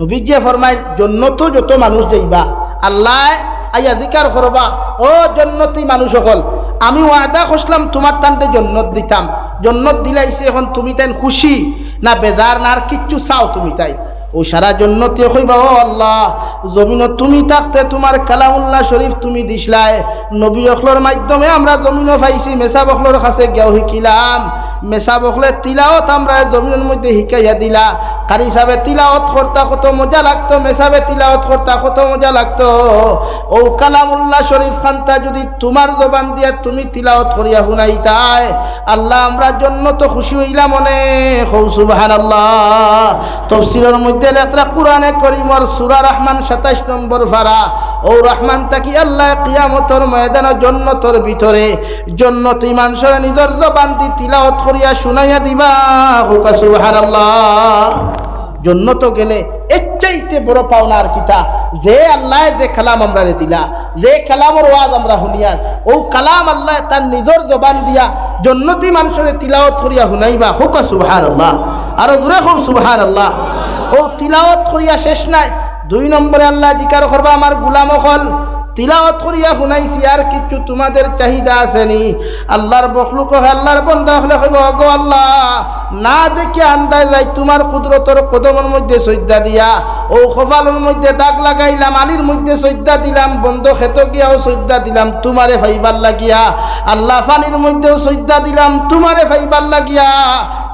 নবীজিয়ে ফরমাই জন্নত যত মানুষ যাইবা, আল্লাহ আইয়া জিকার করবা, ও জন্নতি মানুষ সকল আমি ওয়াদা করছিলাম তোমার তান্তে জন্নত দিতাম। জন্নত দিলাইছে এখন তুমি তাই খুশি, না বেজার না আর কিচ্ছু চাও তুমি তাই। ও সারা জন্নতি কইবা ও আল্লাহ, জমিন তুমি থাকতে তোমার কালামুল্লাহ শরীফ তুমি দিসলাই নবী অখলোর মাধ্যমে আমরা জমিনও পাইছি মেসা বখলোর কাছে গেও শিকিলাম মেসা বখলে তিলাওত আমরা জমিনের মধ্যে শিকাইয়া দিলা। কারি হিসাবে তিলাওত করতা কত মজা লাগতো, মেসাবে তিলাওত করতা কত মজা লাগতো। ও কালামুল্লাহ শরীফ খান্তা যদি তোমার জবান দিয়া তুমি তিলাওত করিয়া শুনাইতাই, আল্লাহ আমরা জন্য তো খুশি হইলাম অনেক। হৌ সুবাহান আল্লাহ তফসিলের মধ্যে লেখরা কোরআনে করিমর সুরা রহমান সাতাইশ নম্বর ভাড়া। ও রহমান তাকি আল্লাহ কিয়ামতর ময়দান জন্নতর ভিতরে। জন্নত ইমান সরে নিজর জবান দি তিলাওত করিয়া শুনাইয়া দিবা। হুকা সুবাহান জন্নত গেলে এর চাইতে বড় পাওনা আর কিতা? যে আল্লাহ যে কালাম আমরা দিলা, যে কালামর ওয়াজ আমরা শুনিয়ার ও কালাম আল্লাহ তার নিজর জবান দিয়া জন্নতি মানুষের তিলাওত করিয়া শুনাইবা। হুকা সুবহান আল্লাহ আরও দূরে হোক সুবহান আল্লাহ ও তিলাওত করিয়া শেষ নাই। দুই নম্বরে আল্লাহ জিকার করবা, আমার গুলাম হল, তিলাওয়াত করিয়া শুনাইছি, আর কিছু তোমাদের চাহিদা আসেনি আল্লাহর বখলুক আল্লাহর বন্ধা হলে হইব গো আল্লাহ, না দেখে আন্দাজ রাই তোমার কুদরতর কদমের মধ্যে সজ্জা দিয়া, ও কপালের মধ্যে দাগ লাগাইলাম, আলির মধ্যে সজ্জা দিলাম, বন্ধ খেত গিয়াও সজ্জা দিলাম, তোমারে ফাইবার লাগিয়া, আল্লাহ পানির মধ্যেও সজ্জা দিলাম, তোমারে ফাইবার লাগিয়া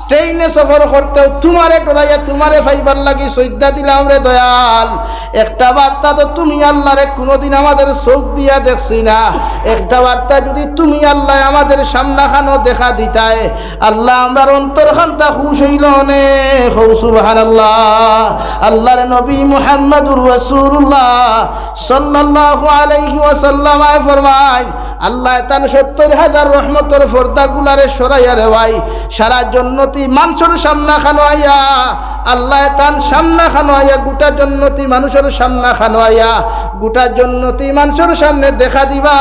ট্রেনে সফর করতেও তোমারে ডরাইয়া তোমারে ফাইবার লাগি সজ্জা দিলাম রে দয়াল। একটা বার্তা তো তুমি আল্লাহরে কোনোদিন আমাদের চোখ দিয়া দেখছি না। একটা বার্তা যদি তুমি আল্লাহ আমাদের সামনাখানো দেখা দিতায়, আল্লাহ আমরার অন্তর খান্তা খুশ হইল নে। সুবাহান আল্লাহ আল্লাহর নবী মুহাম্মদুর রাসূলুল্লাহ সাল্লাল্লাহু আলাইহি ওয়াসাল্লাম ফরমায়, আল্লাহ তান সত্তর হাজার রহমতর ফর্দা গুলারে সরাইয়া রে ভাই সারা জন্নতি মানুষের সামনা খানো আইয়া আল্লাহ তান সামনা খানো আইয়া গোটা জন্নতি মানুষের সামনা খানো আইয়া গোটা জন্নতি মানুষের সামনে দেখা দিবা।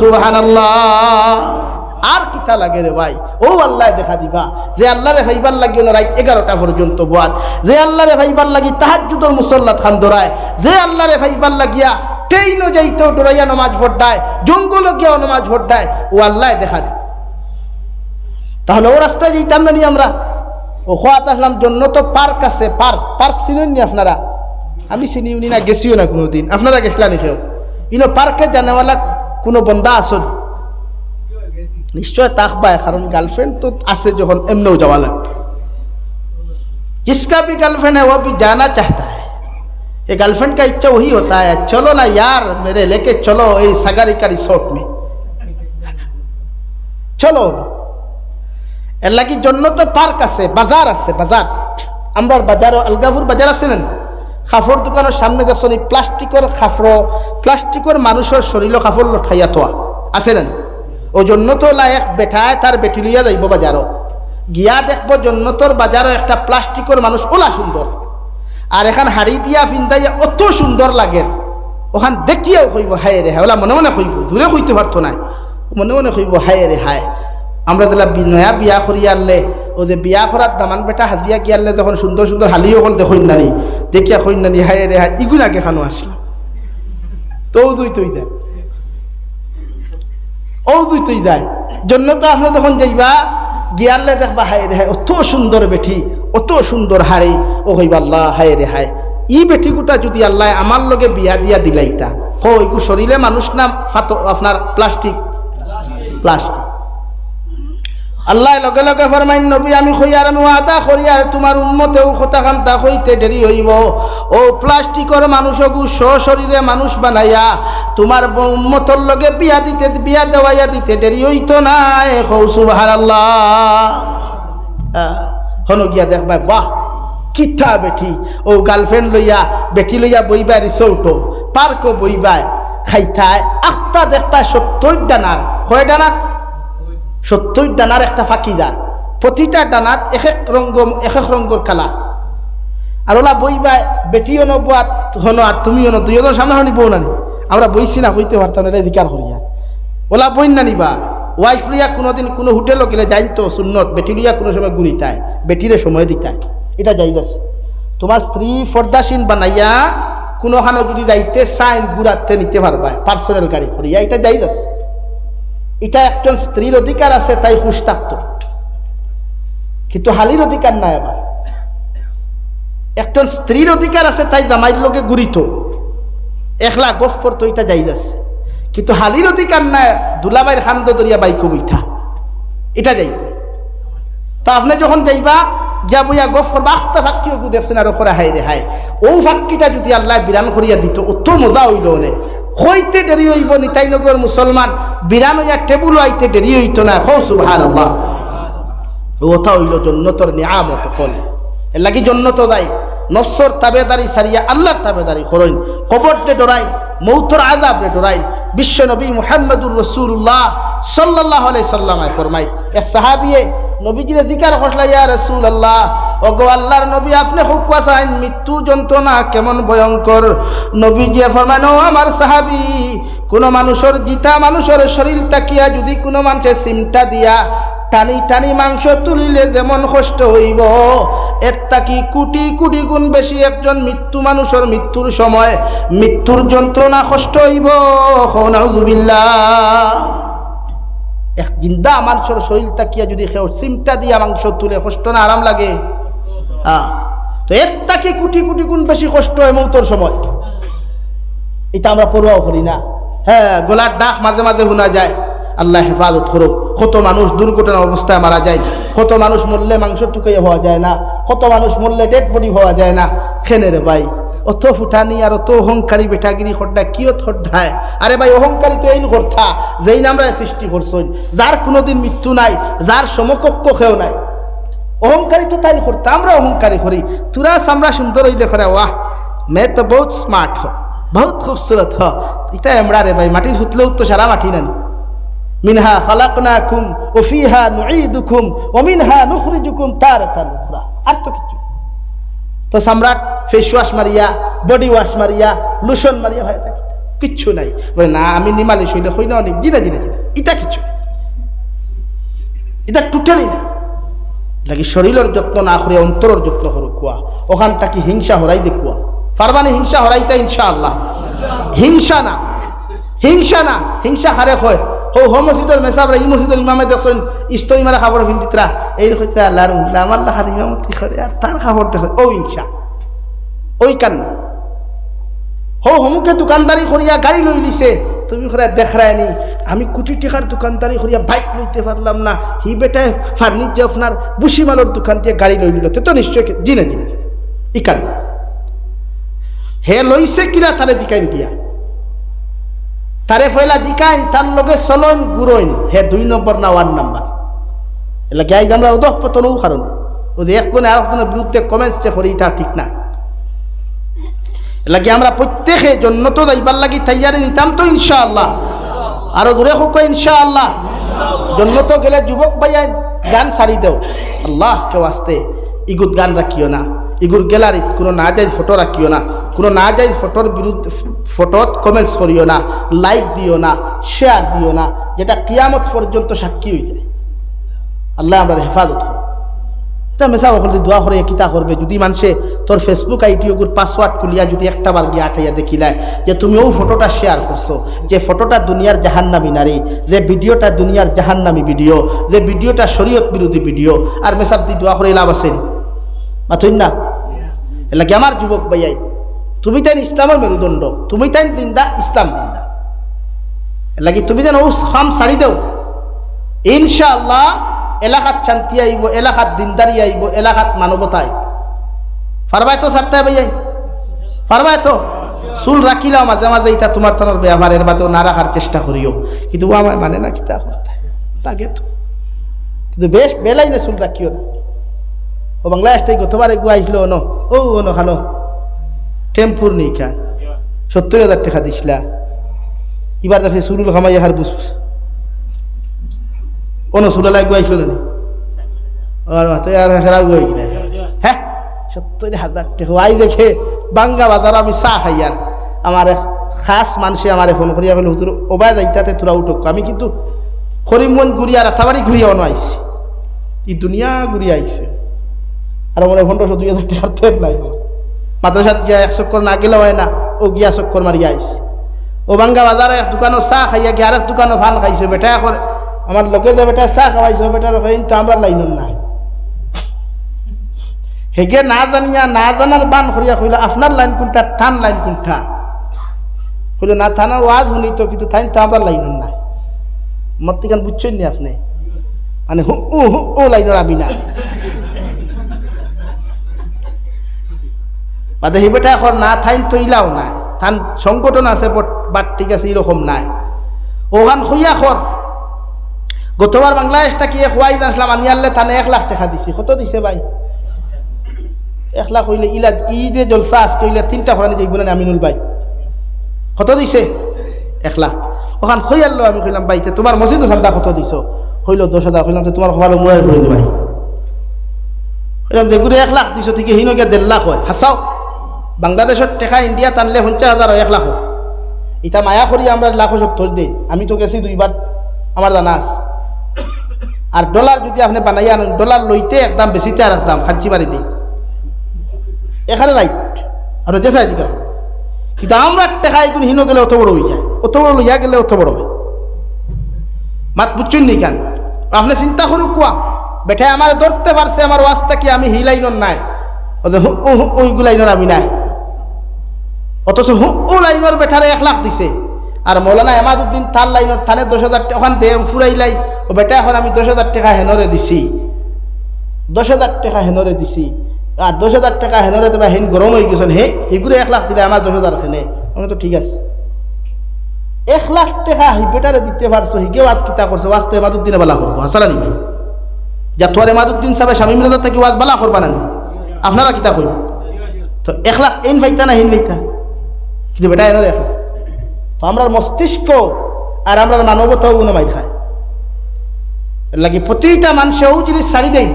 সুবহান আল্লাহ আর কিতা লাগে রে ভাই? ও আল্লাহ দেখা দিবা। যে আল্লাহ রে ভাইবার লাগি রাত এগারোটা পর্যন্ত বাদ। যে আল্লাহ রে ভাইবার লাগি তাহার তাহাজুদর মুসল্লাত খান দৌড়ায়। যে আল্লাহ রে ভাইবার লাগিয়া ট্রেনও যাইতেও ডরাইয়া নমাজ ভোট্টায় জঙ্গল গিয়াও নমাজ ভোট্টায় ও আল্লাহ দেখা দি তাহলে ও রাস্তায় যেতাম না নি আমরা ও খোয়াত আসলাম জন্য তো পার্ক আছে পার্ক পার্ক চিনেন নি আপনারা আমি চিনি উনি না গেছিও না কোনো দিন আপনারা গেছিলা নি কেউ ইনো পার্কে জানেওয়ালা কোনো বন্দা আসল নিশ্চয় তাকবায় কারণ গার্লফ্রেন্ড তো আছে যখন এমনিও যাওয়া লাগবে जिसका भी गर्लफ्रेंड है वो भी जाना चाहता है ये गर्लफ्रेंड का इच्छा वही होता है चलो ना यार मेरे लेके चलो ये सगारी का रिसोर्ट में চলো এর লাগি জন্য তো পার্ক আছে, বাজার আছে, বাজার। আমরা বাজার আলগাপুর বাজার আছে না? কাপড় দোকানের সামনে দেখছেন এই প্লাস্টিকের কাপড় প্লাস্টিকের মানুষের শরীর কাপড় লঠাইয়া থোয়া। আছে না? ও জন্য তো লায়ক বেঠায় তার বেটি লইয়া যাইব বাজারও। গিয়া দেখব জন্নতর বাজারও একটা প্লাস্টিকের মানুষ, ওলা সুন্দর। আর এখান হাড়ি দিয়া ফিন্দাইয়া অত সুন্দর লাগে। ওখান দেখিয়াও কইব, হায় রে হায়, ওলা মনে মনে কইব, দূরে কইতে পারতো না। মনে মনে কইব, হায় রে হায়। আমরা দিলা নয়া বিয়া করি আনলে, ও যে বিয়া করার দামান বেটা হাজিয়া কি আনলে তখন সুন্দর সুন্দর হালিও হল দেখুন নানি দেখিয়া কইন নানি হায় রে হায় ইগুন আগে খানো আসলাম তো দুই তুই দেয় ও দুই তুই দেয় জন্য তো আপনি যখন যাইবা গিয়ারলে দেখবা হায় রে হায় অত সুন্দর বেঠি, অত সুন্দর হারে ও হইবা আল্লাহ হায় রে হায় ই বেঠি গোটা যদি আল্লাহ আমার লগে বিয়া দিয়া দিলাইতা। কইকু শরীরে মানুষ নাম ফাতো আপনার প্লাস্টিক প্লাস্টিক আল্লাহ লগে লগে ফরমাইন, নবী, আমি কইয়ার আমি আদা আর তোমার উন্মতেও কথা খান্তা হইতে দেরি হইব। ও প্লাস্টিকর মানুষকু শরীরে মানুষ বানাইয়া, তোমার উন্মতর লগে বিয়া দিতে, বিয়া দেওয়াইয়া দিতে দেরি হইতো না হৌ সুবাহান আল্লাহ হন গিয়া দেখবা বাহ, কিথা বেঠি। ও গার্লফ্রেন্ড লইয়া বেটি লইয়া বইবা রিসোর্টও পার্কও বইবায় খাইতায় আখতা দেখবা সত্তর ডানার। কয় ডানার? সত্তর ডানার একটা ফাঁকিদার প্রতিটা ডানাত এক এক রঙ্গ এক এক রঙ্গর কালা। আর ওলা বইবা, বেটিও নবাত হন আর তুমিও ন দুইজন সামনে হানি বউ নানি। আমরা বইছি না হইতে পারতাম এটা অধিকার করিয়া। ওলা বই না নিবা। ওয়াইফ লিয়া কোনোদিন কোনো হোটেলও গেলে যাই তো সুন্নত, বেটি লিয়া কোনো সময় গুণিতায় বেটিরে সময় দিতায় এটা যাই যাচ্ছে তোমার স্ত্রী ফর্দাসীন বানাইয়া কোনোখানে যদি যাইতে সাইন ঘুরাতে নিতে পারবা পার্সোনাল গাড়ি করিয়া এটা যাই আছে এটা একজন স্ত্রীর অধিকার আছে, তাই খুশ থাকতো। কিন্তু হালির অধিকার নাই আবার। একজন স্ত্রীর অধিকার আছে, তাই জামাইর লোকে ঘুরিত একলা গফ করতো এটা যাই আছে কিন্তু হালির অধিকার নাই দুলাবাইর খান্দ দরিয়া বাইক বইথা এটা যাই তো আপনি যখন যাইবা, গিয়া বইয়া গফ করবা আখতা ফাঁকি ওগু দেখছেন আর ওখরা হাই রে হাই ও ফাঁকিটা যদি আল্লাহ বিরান করিয়া দিত, অত মজা হইল নে। হইতে দেরি হইব নিতাইনগর মুসলমান বিরান হইয়া টেবুল আইতে দেরি হইত না। হো আল্লাহ ওটা হইল জন্নতর নিয়ামত হল এর লাগি জন্নত দায় নফসর তাবেদারি সারিয়া আল্লাহর তাবেদারি করইন কবরটে ডরাই মৌতর আজাবরে ডরাই বিশ্ব নবী মুহাম্মদুর রসুল্লাহ সাল্লাহ আলাই সাল্লামায় ফরমাই এ সাহাবিয়ে নবীজিরে জিকার খসলা ইয়া রসুল আল্লাহ ওগো আল্লাহর নবী, আপনি হুকুয়া চাইন মৃত্যুর যন্ত্রণা কেমন ভয়ঙ্কর। নবীজিয়ে ফরমান আমার সাহাবি, কোনো মানুষের জিতা, মানুষের শরীর তাকিয়া যদি কোনো মানুষের সিমটা দিয়া টানি টানি মাংস তুলিলে যেমন কষ্ট হইব। এর তাকি কোটি কোটি গুণ বেশি একজন মৃত্যু মানুষের মৃত্যুর সময় মৃত্যুর যন্ত্রণা কষ্ট হইব। নাউজুবিল্লাহ। এক জিন্দা মানুষের শরীর তাকিয়া যদি কেউ সিমটা দিয়া মাংস তুলে, কষ্ট না, আরাম লাগে? হ্যাঁ। তো এর তাকে কোটি কোটি গুণ বেশি কষ্ট হয় মৌতর সময়। এটা আমরা পড়ুয়াও করি না। হ্যাঁ গোলার ডাক মাঝে মাঝে শোনা যায়। আল্লাহ হেফাজত করুক। কত মানুষ দুর্ঘটনা অবস্থায় মারা যায়। কত মানুষ মরলে মাংস টুকাই হওয়া যায় না। কত মানুষ মরলে ডেড বডি হওয়া যায় না। খেনে রে ভাই। অত ফুটানি আর অত অহংকারী বেটাগিরি খড্ডা কিয়ত খড্ডায় আরে ভাই, অহংকারী তো এই কথা যেই নামরা সৃষ্টি করছেন। যার কোনোদিন মৃত্যু নাই, যার সমকক্ষ খেও নাই। অহংকারী তো তাই করতে আমরা অহংকারী করি। তুরা আমরা সুন্দর হইলে করে ওয়াহ, মে তো বহুত স্মার্ট হ, বহুত খুবসুরত হ। ইটা এমরা রে ভাই, মাটি হুতলেও তো সারা মাটি নানি মিনহা খালাকনাকুম, ও ফিহা নুঈদুকুম, ও মিনহা নুখরিজুকুম উখরা। আর তো তো সম্রাট ফেস ওয়াশ মারিয়া বডি ওয়াশ মারিয়া লোশন মারিয়া হয় তা কিচ্ছু নাই। বলে, না, আমি নিমালি হইলে হই না অনেক, জিনা জিনা জিনা। এটা কিছু এটা টোটালি না লাগি শরীরের যত্ন না করে, অন্তরের যত্ন করো কুয়া। ওখান তাকি হিংসা হরাই দে কুয়া। পারবানি হিংসা হরাইতে ইনশা আল্লাহ হিংসা না। হিংসা না। হিংসা হারে হয় হো হো মসজিদের মেসাবরা ই মসজিদের ইমামে দেখছেন ইস্তরি মারা খাবার ভিন্দিতরা এই হইতে আল্লাহর আমার লাখার ইমামতি করে আর তার খাবার দেখে ও হিংসা ওই কান্না। হো হমুকে দোকানদারি করিয়া গাড়ি লই লিছে তুমি করে দেখরায় নি, আমি কোটি টাকার দোকানদারি করিয়া বাইক লইতে পারলাম না। হি বেটায় ফার্নিচার আপনার বুসিমালোর দোকান দিয়ে গাড়ি লই লিল তো নিশ্চয় জিনে জিনে ইকান হে লইছে কিনা তারে দিকাইন দিয়া। তারে ফয়লা দিকাইন, তার লগে চলন গুরইন। হে দুই নম্বর না ওয়ান নাম্বার। এলা গাই আমরা ওদহ পতনও কারণ ওদের একজনে আর একজনের বিরুদ্ধে কমেন্টস করি, এটা ঠিক না। লাগে আমরা প্রত্যেকে জন্নত যাইবার লাগি তৈয়ারি নিতাম তো, ইনশাআল্লাহ। আরও দূরে হোক, ইনশাআল্লাহ। জন্নত গেলে যুবক ভাইয়া গান সারি দেও। আল্লাহ, কেউ আসতে। ইগুত গান রাখিও না। ইগুর গ্যালারিত কোনো না যাই ফটো রাখিও না। কোনো না যাই ফটোর বিরুদ্ধে, ফটোত কমেন্টস করিও না লাইক দিও না শেয়ার দিও না, যেটা কিয়ামত পর্যন্ত সাক্ষী হয়ে যায়। আল্লাহ আমরা হেফাজত করো তা মেসা হলে দোয়া করে কিতা করবে, যদি মানুষে তোর ফেসবুক আইডি ওগুর পাসওয়ার্ড খুলিয়া যদি একটা বার গিয়ে আঠাইয়া দেখিলায় যে তুমি ও ফটোটা শেয়ার করছ, যে ফটোটা দুনিয়ার জাহান্নামি নারী, যে ভিডিওটা দুনিয়ার জাহান্নামি ভিডিও, যে ভিডিওটা শরীয়ত বিরোধী ভিডিও, আর মেসাব দি দোয়া করে লাভ আছে? মাথুন না? এলাকি আমার যুবক ভাইয়াই তুমি তাই ইসলামের মেরুদণ্ড, তুমি তাই দিন্দা ইসলাম দিন্দা এলাকি তুমি যেন খাম সারি দেও। ইনশাআল্লাহ এলাকাত শান্তি আইব, এলাকাত দিনদারি আইব, এলাকাত মানবতা আইব। পারবাই তো সারতে ভাইয়াই পারবাই তো চুল রাখিলাও মাঝে মাঝে এটা তোমার তোমার ব্যবহারের বাদেও না রাখার চেষ্টা করিও। কিন্তু ও আমার মানে না কিতা লাগে তো। কিন্তু বেশ বেলাই না চুল রাখিও না। ও বাংলাদেশ থেকে গতবার এগুলো আইসলো ন ও ন খানো। টেম্পুর নিকা। সত্তর হাজার টাকা দিছিলা এবার দেখে চুরুল খামাই হার বুঝ কোনো সুলালাই গুয়াইছিল না আর তুই আর কিনা হ্যাঁ সত্তর হাজার টাকা। আই দেখে বাঙ্গা বাজার আমি চা খাই আর। আমার খাস মানুষে আমার ফোন করিয়া বলে হুজুর, ওবায় যাইতাতে তোরা উঠক আমি কিন্তু করিমগঞ্জ ঘুরিয়া রাতাবাড়ি ঘুরিয়া অন আইছি। এই দুনিয়া ঘুরিয়া আইছে। আর মনে পনেরোশো দুই হাজার টাকার তেল নাই। মাদ্রাসাত গিয়া এক চক্কর না গেলে হয় না, ও গিয়া চক্কর মারিয়া আইস। ও বাঙ্গা বাজারে এক দোকানও চাহ খাইয়া গিয়া আরেক দোকানও ভালো খাইছে, বেটা এখন আমার লোকে যে বেটা চাহ খাওয়াইছে বেটার তো আমরা লাইন নাই। হেগে না জানিয়া, না জানার বান করিয়া কইলে আপনার লাইন কোনটা, থান লাইন কোনটা? কইলে, না থানার ওয়াজ শুনি তো, কিন্তু থাইন তো আমরা লাইন নাই। মত্তিকান বুঝছেন নি আপনি? মানে হু, উ, হু ও লাইনের আমি না বাদে হিবেটা এখন না থাইন তৈলাও নাই। থান সংগঠন আছে বাট ঠিক আছে এরকম নাই। ওখান খুইয়া খর গতবার বাংলাদেশ থাকি খুয়াই জানছিলাম আমি আনলে থানে এক লাখ টাকা দিছি। কত দিছে ভাই? এক লাখ হইলে ইলা ই যে জলসা আজকে হইলে তিনটা খরানি যাইব না আমিনুল ভাই? কত দিছে? এক লাখ। ওখান খই আনলো, আমি কইলাম, ভাই তোমার মসজিদ চান্দা কত দিছ? হইল দশ হাজার কইলাম তোমার খবর মুরাই করে ভাই। কইলাম দেখুন এক লাখ দিছ, ঠিক হিনো গিয়া দেড় লাখ হয়। হাসাও বাংলাদেশের টেকা ইন্ডিয়া টানলে পঞ্চাশ হাজার এক লাখ। ইটা মায়া করি আমরা লাখো সত্তর দিই। আমি তো গেছি দুইবার আমার জানা আছে। আর ডলার যদি আপনি বানাই আনেন ডলার লইতে একদম বেশিতে আর একদম খাঞ্চি মারি দিই এখানে রাইট আর যে চাই কিন্তু আমরা টেকা এগুলো হিনো গেলে অত বড় হয়ে যায়। অত বড় লইয়া গেলে অত বড় হয়। মাত বুঝছেন নি কেন? আপনি চিন্তা করুক কোয়া বেটায় আমার ধরতে পারছে আমার ওয়াজটা কি আমি হি লাইনর নাই। ওইগুলো আমি নাই। অথচ হু, ও লাইনর বেটারে এক লাখ দিছে। আর মৌলানা এমাদুদ্দিন তার লাইনত থানে দশ হাজার ওখান দিয়ে ফুরাইলাই ও বেটা এখন আমি দশ হাজার টাকা হেনরে দিছি। দশ হাজার টাকা হেনরে দিছি। আর দশ হাজার টাকা হেনরে তোমার হেন গরম হয়ে গেছেন, হে এগুলো এক লাখ দিলে আমার দশ হাজার খেনে আমি তো ঠিক আছে। এক লাখ টাকা হি বেটারে দিতে পারছ হিকেও আজ কিতা করছ ওয়াজ তো এমাদুদ্দিনে বালা করব হাসারা নিবে যা তোর এমাদুদ্দিন সাহেব স্বামী মিলাদা থেকে ওয়াজ বালা করবা না আপনারা কিতা কইব? তো এক লাখ, এন ভাইতা না হেন ভাইতা? কিন্তু বেটা এনে লাখ তো আমরা মস্তিষ্ক আর আমরা মানবতাও গুণ খায়। লাগি প্রতিটা মানুষেও জিনিস ছাড়ি দেয়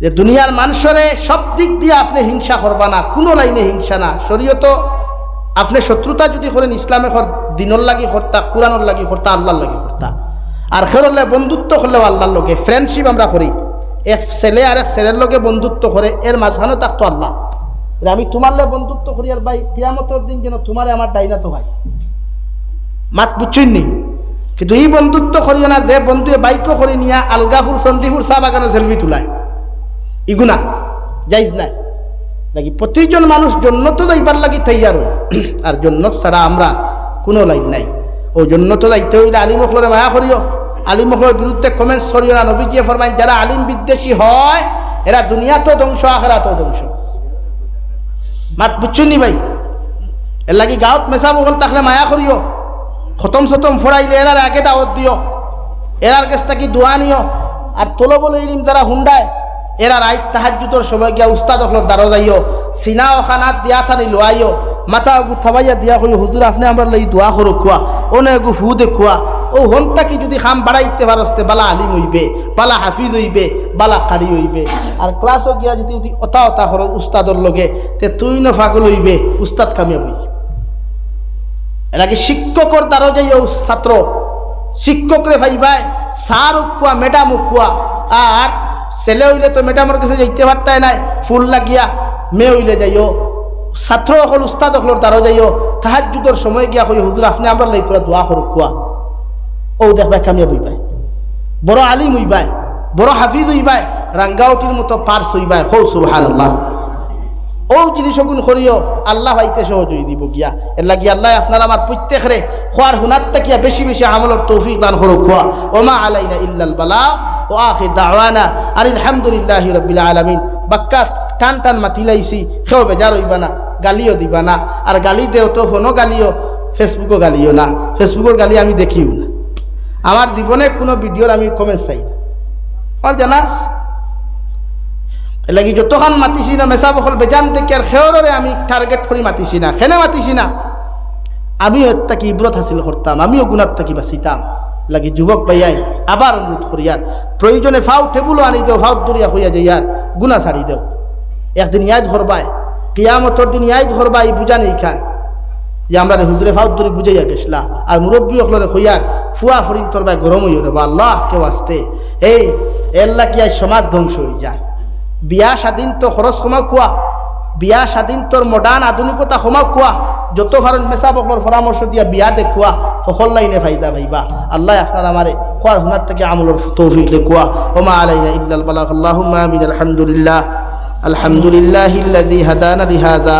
যে দুনিয়ার মানুষরে সব দিক দিয়ে আপনি হিংসা করবা না, কোনো লাইনে হিংসা না। শরীয়ত আপনি শত্রুতা যদি করেন, ইসলামে দিনর লাগি করতা, কোরআনর লাগি করতা, আল্লাহর লাগি করতা। আর খেরলে বন্ধুত্ব করলেও আল্লাহর লগে ফ্রেন্ডশিপ আমরা করি। এক ছেলে আর এক ছেলের লগে বন্ধুত্ব করে, এর মাঝখানে থাকতো আল্লাহ। আমি তোমার লগে বন্ধুত্ব করি আর ভাই, কিয়ামতর দিন যেন তোমারে আমার ডাইনা তো ভাই। মাত বুঝছেন নি? কিন্তু এই বন্ধুত্ব করিও না, যে বন্ধুয়ে বাইকও করে নিয়া আলগাপুর সন্দীপুর চা বাগানের সেলফি তোলায় ইগুনা যাইজ নাই। লাগি প্রতিজন মানুষ জন্নত যাইবার লাগি তৈয়ার আর জন্নত ছাড়া আমরা কোনো লাইন নাই। ও জন্নত যাইতে হইলে আলিম মখলরে মায়া করিও। আলিম মখলের বিরুদ্ধে কমেন্টস করিও না। নবীজিয়ে ফরমাইন, যারা আলিম বিদ্বেষী হয়, এরা দুনিয়া তো ধ্বংস আখেরা তো ধ্বংস। মাত বুঝছেন নি ভাই? এর লাগি গাঁৱত মেচা বগল তাকলে মায়া করিও খতম সতম ফরাইলে এরার আগে দাওয়াত দিও এরার কাছ থাকি দোয়া নিও আর তোলো বলে ইলিম যারা হুন্ডায় এরা রাইত তাহাজুতর সময় গিয়া উস্তাদ অখলর দ্বারা যাইও সিনা ওখানাত দিয়া থানি লোয়াইও মাথা আগু থাবাইয়া দিয়া কই হুজুর আপনি আমরা লই দোয়া করো খুয়া আগু ফু দেখুয়া ও হনটা কি যদি খাম বাড়াইতে পারস্তে বালা আলিম হইবে, বালা হাফিজ হইবে, বালা কারি হইবে। আর ক্লাসও গিয়া যদি যদি অতা অতা করো উস্তাদর লগে, তে তুই ন ফাগল হইবে, উস্তাদ কামিয়া বই এর শিক্ষকর দ্বারা যাইও ছাত্র, শিক্ষকরে ভাইবাই সার উকুয়া ম্যাডাম উকুয়া আর ছেলে হইলে তো ম্যাডামের কাছে যাইতে পারতাই নাই, ফুল লাগিয়া মেয়ে হইলে যাইও, ছাত্র অকল উস্তাদ অকলর দ্বারা যাইও যুগের সময় গিয়া কই, হুজুর, আপনি আমরা লাই তোরা দোয়া করুক ও দেখবাই কামিয়া বইবাই বড় আলিম হইবাই, বড় হাফিজ হইবাই, রাঙ্গাউটির মতো পার্স হইবাই হৌ সুবহান আল্লাহ ও জিনিস গুণ করিও, আল্লাহ ভাইতে সহযোগী দিব গিয়া। এর লাগি আল্লাহ আপনার আমার প্রত্যেকরে খোয়ার হুনার তাকিয়া বেশি বেশি আমলের তৌফিক দান করুক খোয়া। ওমা আলাইনা ইল্লাল বালা, ও আখির দাওয়ানা, আর আলহামদুলিল্লাহ রবিল আলমিন। বাক্কা টান টান মাতি মাতিলাইছি সেও বেজার হইবা না, গালিও দিবা না। আর গালি দেও তো ফোনও গালিও, ফেসবুকও গালিও না। ফেসবুকের গালি আমি দেখিও না। আমার জীবনে কোনো ভিডিওর আমি কমেন্ট চাই না। আমার জানাস লাগি যতক্ষণ মাতিছি না মেসা বকল বেজান দেখি আর সেওরে আমি টার্গেট করে মাতিছি না। খেনে মাতিছি না। আমিও তাকে ইব্রত হাসিল করতাম আমিও গুণার থাকি বাঁচিতাম। লাগি যুবক ভাইয়াই আবার অনুরোধ করিয়ার প্রয়োজনে ফাউ টেবুলও আনি দেও ফাউ দরিয়া হইয়া যাইয়ার গুণা ছাড়ি দেও একদিন ইয়াদ ঘরবায় কিয়ামতর দিন ইয়াদ ঘরবাই বুঝা নেই খান। যে আমরা হুজুরে ফাউ দরি বুঝাইয়া গেছলা আর মুরব্বী অকলরে হইয়ার ফুয়া ফরিং তোর ভাই গরম হইও রে বা আল্লাহ কেউ আসতে এই এল্লা কি আজ সমাজ ধ্বংস হয়ে যায় বিয়া স্বাধীন তো খরচ কমা কুয়া বিয়া স্বাধীন তোর মডার্ন আধুনিকতা ক্ষমা খোয়া যত ভারত মেসা বকর পরামর্শ দিয়া বিয়া দেখুয়া সকল লাইনে ফাইদা ভাইবা আল্লাহ আপনার আমারে খোয়ার হুনার থেকে আমলের তৌফিক দেখুয়া ওমা আলাইনা ইল্লাল বালাগ আল্লাহুম্মা আমিন আলহামদুলিল্লাহ আলহামদুলিল্লাহ الذي هدانا لهذا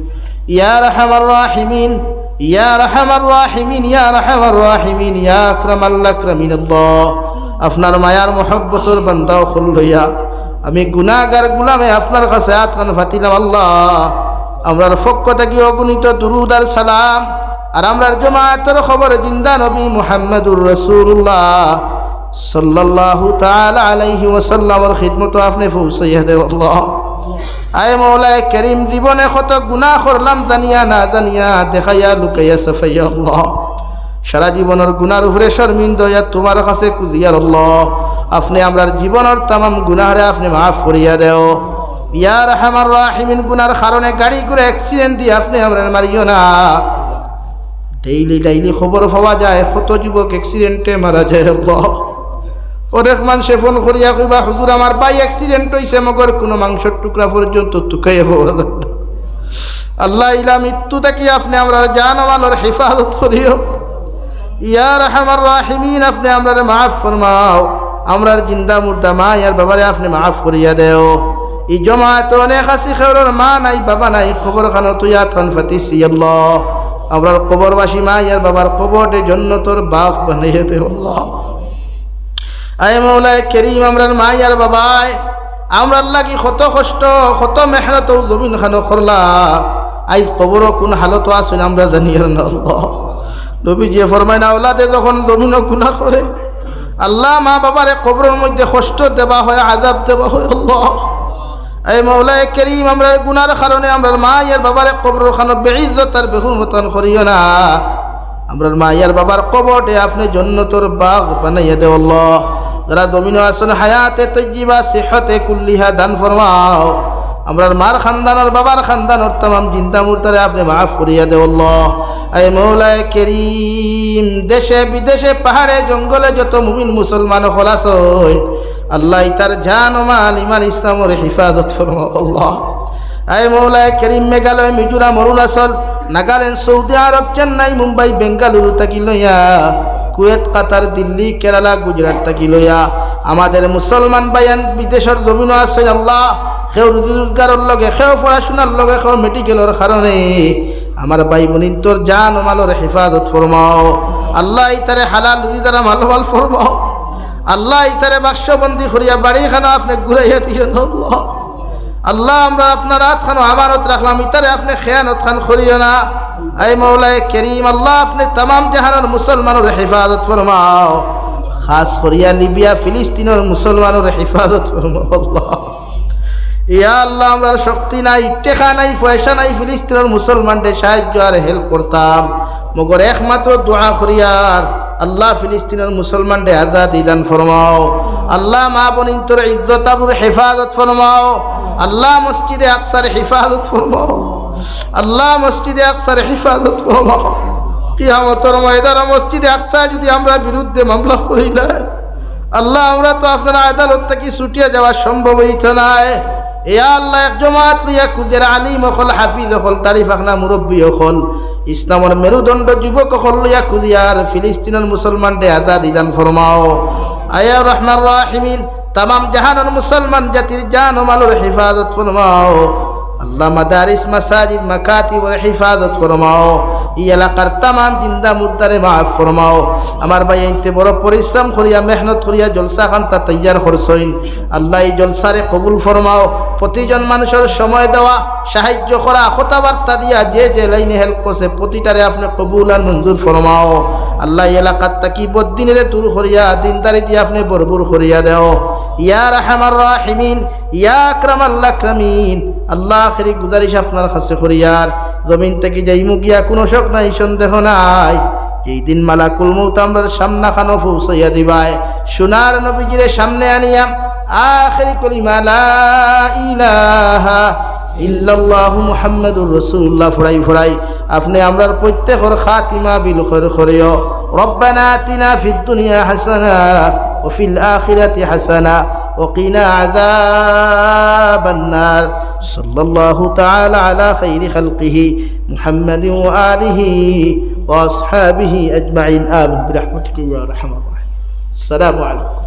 ইয়ার হামার রাহিমিন ইয়ার হামার রাহিমিন ইয়ার হামার রাহিমিন, ইয়া আক্রম আল্লাহ ক্রমিন আপনার মায়ার মহব্বতর বান্দাও খুল লইয়া আমি গুনাগার গুলামে আপনার কাছে আতকান ফাতিলাম আল্লাহ। আমরার ফক্ক থাকি অগণিত দুরুদ আর সালাম, আর আমরার জমায়াতের খবর জিন্দা নবী মুহাম্মদুর রসুল্লাহ সাল্লাল্লাহু তাআলা আলাইহি ওয়াসাল্লামের খিদমত আপনি পৌঁছাইয়া দেব আল্লাহ। আয় মৌলায় করিম জীবনে কত গুনাহ করলাম জানিয়া না জানিয়া, দেখাইয়া লুকাইয়া সাফাইয়া আল্লাহ। সারা জীবনের গুনার উপরে শর্মিন্দ ইয়া তোমার কাছে কুদিয়ার আল্লাহ। আপনি আমরার জীবনের তামাম গুনাহরে আপনি মাফ করিয়া দেও। ইয়ার হামার রাহিমিন, গুনার কারণে গাড়ি করে অ্যাক্সিডেন্ট দিয়ে আপনি আমরা মারিও না। ডেইলি ডেইলি খবর পাওয়া যায়, কত যুবক অ্যাক্সিডেন্টে মারা যায় অনেক মানুষে ফোন করিয়া কইবা, হুজুর, আমার বাই অ্যাক্সিডেন্ট হইছে, মগর কোনো মাংসের টুকরা পর্যন্ত তুকাইয়া পাওয়া আল্লাহ ইলা মৃত্যু থেকে আপনি আমরা জান আমালোর হেফাজত করিও। ইয়া রহমার রাহিমিন, আপনি আমরা মাফ ফরমাও। আমরার জিন্দা মুর্দা মা ইয়ার বাবারে আপনি মাফ করিয়া দেও। ই জমাত অনেক আসি খেওর মা নাই, বাবা নাই খবর খানো তুই আতখান ফাতিসি, আল্লাহ। আমরার কবরবাসী মা ইয়ার বাবার কবরটে জন্য তোর বাপ বানাইয়া দেও, আল্লাহ। আয় মৌলায় কেরিম, আমরার মা ইয়ার বাবায় আমরার লাগি কত কষ্ট, কত মেহনত জমিন খানো করলা। আই কবর কোন হালত আসুন আমরা জানি আর না আল্লাহ। নবী যে ফরমায় না ওলাদে যখন জমিন গুণা করে, আল্লাহ মা বাবারে কবরের মধ্যে কষ্ট দেওয়া হয় আজাব দেওয়া হয় আল্লাহ। এই মৌলায় কেরিম, আমরার গুনার কারণে আমরার মা ইয়ার বাবারে কবর খানো বেইজত আর বেহুর মতন করিও না। আমরার মা ইয়ার বাবার কবরটে আপনি জন্নতর বাগ বানাইয়া দেও আল্লাহ। যারা দমিন আসন হায়াতে তৈজিবা সেহতে কুল্লিহা দান ফরমাও। আমরার মার খানদানোর বাবার খানদানোর তাম চিন্তা মুহূর্তে আপনি মাফ করিয়া দেও আল্লাহ। এই মৌলায় কেরিম, দেশে বিদেশে পাহাড়ে, জঙ্গলে যত মুমিন মুসলমান খলাস আল্লাহ তার জান মাল ইমান ইসলামের হিফাজত ফরমাও আল্লাহ। এই মৌলায় করিম, মেঘালয়, মিজোরাম, অরুণাচল, নাগাল্যান্ড, সৌদি আরব, চেন্নাই, মুম্বাই, বেঙ্গালুরু থাকি লইয়া কুয়েত, কাতার, দিল্লি, কেরালা, গুজরাট থাকি লইয়া আমাদের মুসলমান বায়ান বিদেশের জমিনও আছে আল্লাহ। সেও রুজি রোজগারের লগে, সেও পড়াশোনার লগে, সেও মেডিকেলের কারণে আমার ভাই বোনিন তোর জান মালোর হেফাজত ফরমাও আল্লাহ ইতারে হালাল রুজি দ্বারা মাল মাল ফরমাও আল্লাহ ইতারে বাক্সবন্দি করিয়া বাড়ি খানা আপনি ঘুরাইয়া দিয়ে আল্লাহ, আমরা আপনার হাত খানো আমানত রাখলাম ইতারে আপনি খেয়ানত খান করিও না। এই মৌলায় করিম, আল্লাহ আপনি তাম জাহানের মুসলমানের হেফাজত ফরমাও। খাস করিয়া লিবিয়া, ফিলিস্তিনের মুসলমানের হেফাজত ইয়া আল্লাহ, আমরা শক্তি নাই, টেকা নাই, পয়সা নাই, ফিলিস্তিনের মুসলমানদের সাহায্য আর হেল্প করতাম। মগর একমাত্র দোয়া করিয়ার আল্লাহ ফিলিস্তিনের মুসলমানদের আজাদ ইদান ফরমাও। আল্লাহ মা বনিন তোর ইজ্জত আবুর হেফাজত ফরমাও। আল্লাহ মসজিদে আকসার হেফাজত ফরমাও। আল্লাহ মসজিদে আকসার হেফাজত কিয়ামতর ময়দান মসজিদে আকসা যদি আমরা বিরুদ্ধে মামলা করিলে আল্লাহ আমরা তো আপনার আদালত থেকে ছুটিয়ে যাওয়া সম্ভব হইত নাই এ আল্লাহ এক জমাত লইয়া কুদের আলিম অকল হাফিজ অকল তারিফ আখনা মুরব্বী অকল ইসলামের মেরুদণ্ড যুবক অকল লইয়া কুদিয়ার ফিলিস্তিনের মুসলমানদের আজাদ ইদান ফরমাও। আয়া রহমান রাহিমিন, তামাম জাহানের মুসলমান জাতির জান মালোর হেফাজত ফরমাও। আল্লাহ মাদারিস, মাসাজিদ মাকাতিবর হেফাজত ফরমাও। এই এলাকার তামাম জিন্দা মুর্দারে মাফ ফরমাও। আমার ভাই আইনতে বড় পরিশ্রম করিয়া, মেহনত করিয়া জলসা খান তা তৈয়ার করছইন আল্লাহ এই জলসারে কবুল ফরমাও। প্রতিজন মানুষের সময় দেওয়া, সাহায্য করা, কথাবার্তা দিয়া যে যে লাইনে হেল্প করছে, প্রতিটারে আপনি কবুল আর মঞ্জুর ফরমাও। আল্লাহ এলাকার তাকি বদিনের দূর করিয়া দিনদারি দিয়ে আপনি বরবুর করিয়া দেও। ইয়া রাহমার রাহিমিন, ইয়া আল্লাহ আকরামিন। আল্লাহ আখেরি গুজারিশ আপনার কাছে করিয়ার। জমিন থেকে যাই মুগিয়া কোনো শোক নাই, সন্দেহ নাই। যেই দিন মালাকুল মৌত আমরার সামনা খানো পৌঁছাইয়া দিবায়। সোনার নবীজিরে সামনে আনিয়া, আখেরি কলিমা লা ইলাহা ইল্লাল্লাহু মুহাম্মাদুর রাসূলুল্লাহ ফড়াই ফড়াই আপনি আমরার প্রত্যেকর খাতিমা বিল খৈর খরিও রব্বানা আতিনা ফিদ দুনিয়া হাসানা وفي الآخرة حسنة وقنا عذاب النار صلى الله تعالى على خير خلقه محمد وآله وأصحابه أجمعين آمين برحمتك يا أرحم الراحمين السلام عليكم